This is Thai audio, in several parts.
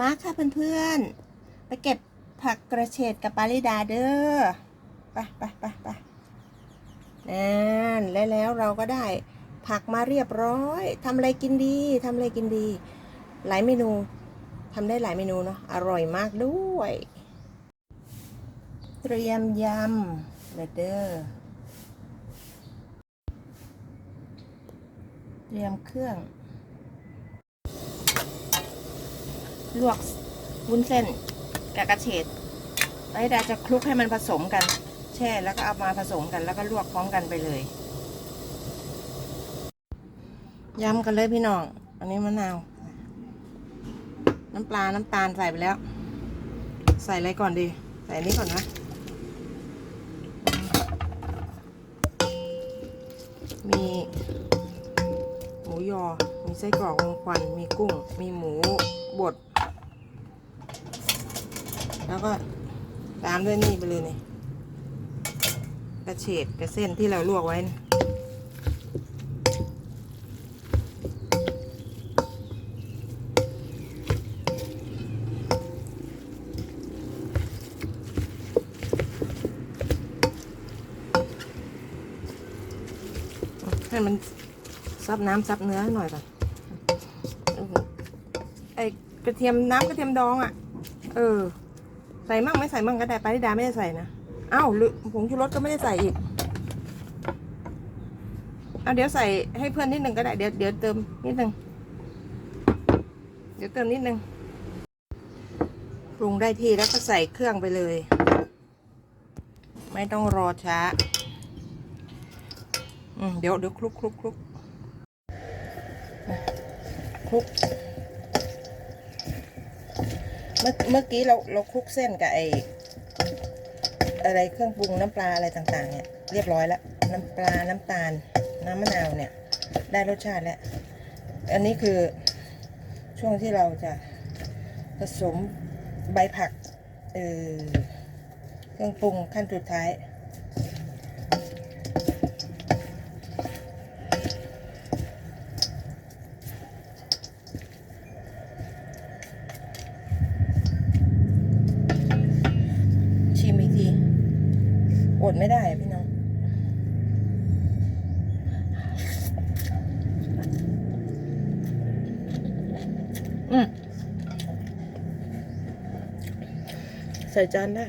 มาค่ะเพื่อนๆ ไปเก็บผักกระเฉดกับปาริดาเด้อ ไปไปไปไปนั่นและแล้วเราก็ได้ผักมาเรียบร้อยทำอะไรกินดีทำอะไรกินดี หลายเมนูทำได้หลายเมนูเนาะอร่อยมากด้วย เตรียมยำเด้อเตรียมเครื่อง ลวกวุ้นเส้นกับกระเฉดไอ้ดาจะคลุกให้มันผสมกัน แช่แล้วก็เอามาผสมกันแล้วก็ลวกพร้อมกันไปเลยยำกันเลยพี่น้อง อันนี้มะนาว น้ำปลา น้ำตาลใส่ไปแล้ว ใส่อะไรก่อนดี ใส่อันนี้ก่อนนะ มีหมูยอ มีไส้กรอกลมควัน มีกุ้ง มีหมูบด แล้วก็ตามด้วยนี่ไปเลยนี่กระเฉดกระเส้นที่เราลวกไว้นี่ให้มันซับน้ำซับเนื้อหน่อยก่อนไอกระเทียมน้ำกระเทียมดองอะ เออ ส่มั่งไม่ใส่มั่งก็ได้ปาริดาไม่ได้ใส่นะอ้าวผงชูรสก็ไม่ได้ใส่อีกเอาเดี๋ยวใส่ให้เพื่อนนิดนึงก็ได้เดี๋ยวเดี๋ยวเติมนิดนึงเดี๋ยวเติมนิดนึงปรุงได้ที่แล้วก็ใส่เครื่องไปเลย ไม่ต้องรอช้าอืมเดี๋ยวเดี๋ยวคลุกคลุกคลุกคลุก เมื่อเมื่อกี้เราเราคลุกเส้นกับไออะไรเครื่องปรุงน้ำปลาอะไรต่างๆ เนี่ยเรียบร้อยแล้วน้ำปลาน้ำตาล น้ำมะนาวเนี่ย ได้รสชาติแล้ว อันนี้คือช่วงที่เราจะผสมใบผักเออเครื่องปรุงขั้นสุดท้าย อืมใส่จานได้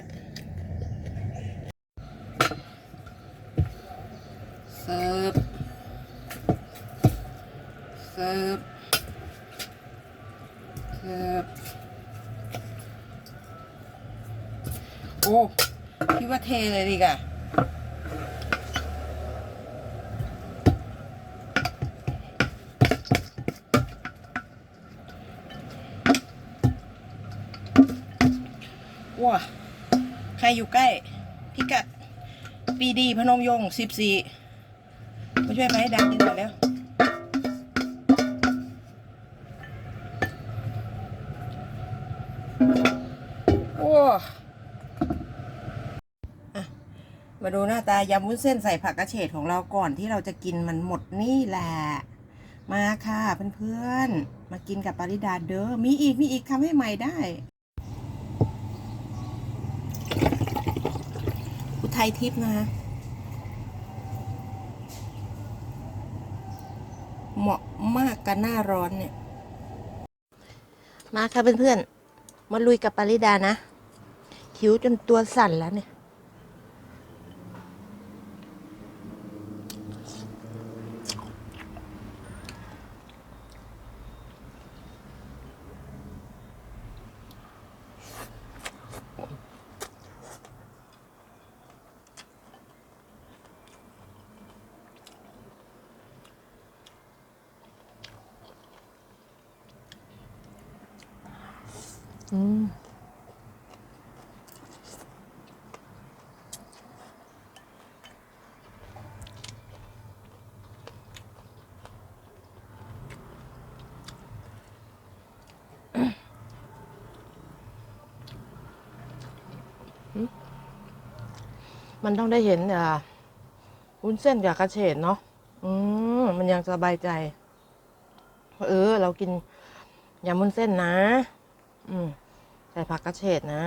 เสิร์ฟเสิร์ฟเสิร์ฟโอ้คิดว่าเทเลยดีกว่า ว้าใครอยู่ใกล้ พิกัดปีดีพนมยงสิบสี่มาช่วยไปให้ดังกินหน่อยแล้ว โอ้มาดูหน้าตายำวุ้นเส้นใส่ผักกระเฉดของเราก่อนที่เราจะกินมันหมดนี่แหละ มาค่ะเพื่อนๆ มากินกับปาริดาเด้อ มีอีกมีอีกทำให้ใหม่ได้ อุทั ยทิพย์นะคะเหมาะมากกับหน้าร้อนเนี่ย มาค่ะเพื่อนๆมาลุยกับปาริดานะ คิ้วจนตัวสั่นแล้วเนี่ย มันต้องได้เห็นอ่าวุ้นเส้นกับกระเฉดเนาะ อืมมันยังสบายใจ เออ เรากินยำวุ้นเส้นนะ อืม ใส่ผักกระเฉดนะ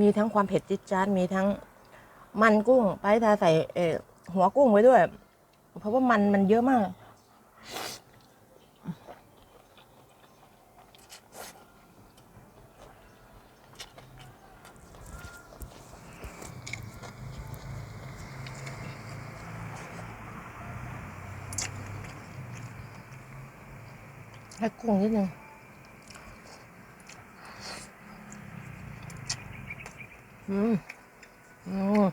มีทั้งความเผ็ดจิ๊ดจ๊าดมีทั้งมันกุ้ง ไปทาใส่หัวกุ้งไว้ด้วย เพราะว่ามันมันเยอะมาก ให้กุ้งนิดนึงอืม อืม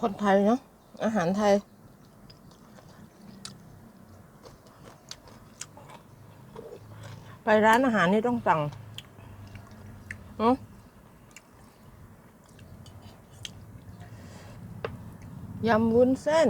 คนไทยเนาะอาหารไทย ไปร้านอาหารนี่ต้องสั่งเนอะยำวุ้นเส้น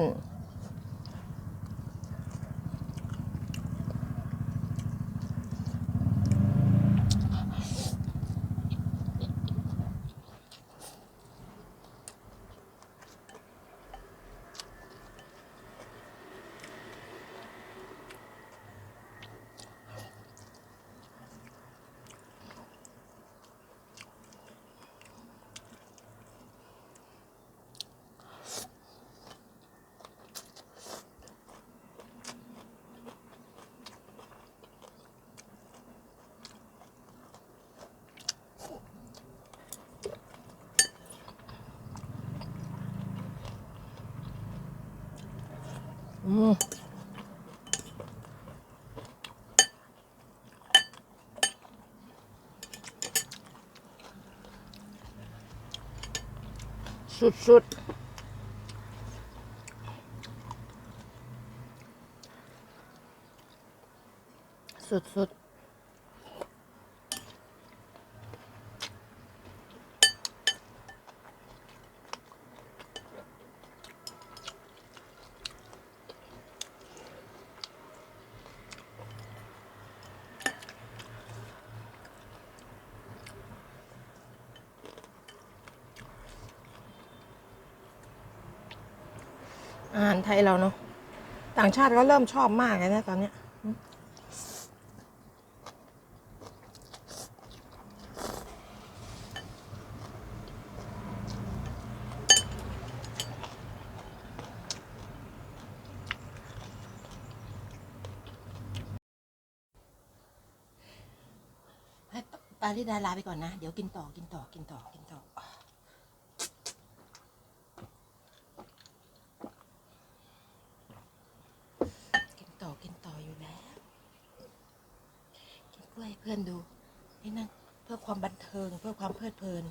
สุดสุดๆสุด อาหารไทยเราเนาะต่างชาติก็เริ่มชอบมากเลยนะตอนเนี้ยให้ปาริดาลาไปก่อนนะ เดี๋ยวกินต่อกินต่อกินต่อกินต่อ กินต่อ กินต่ออยู่แล้ว กินกล้วยให้ เพื่อนดู นี่นั่นเพื่อความบันเทิง เพื่อความเพลิดเพลิน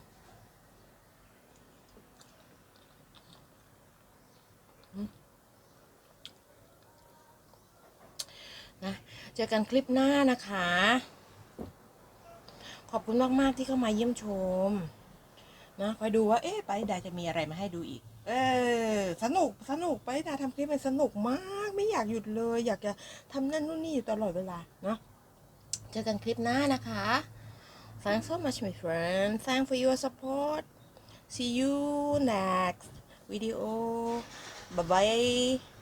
นะ เจอกันคลิปหน้านะคะ ขอบคุณมาก ๆ ที่เข้ามาเยี่ยมชม นะคอยดูว่า เอ๊ะไปดาจะมีอะไรมาให้ดูอีก เออ สนุก สนุกไปดาทำคลิปมันสนุกมาก ไม่อยากหยุดเลย อยากจะทำนั่นนู่นนี่อยู่ตลอดเวลา เนาะ เจอกันคลิปหน้านะคะ Thanks so much my friend Thanks for your support See you next video Bye bye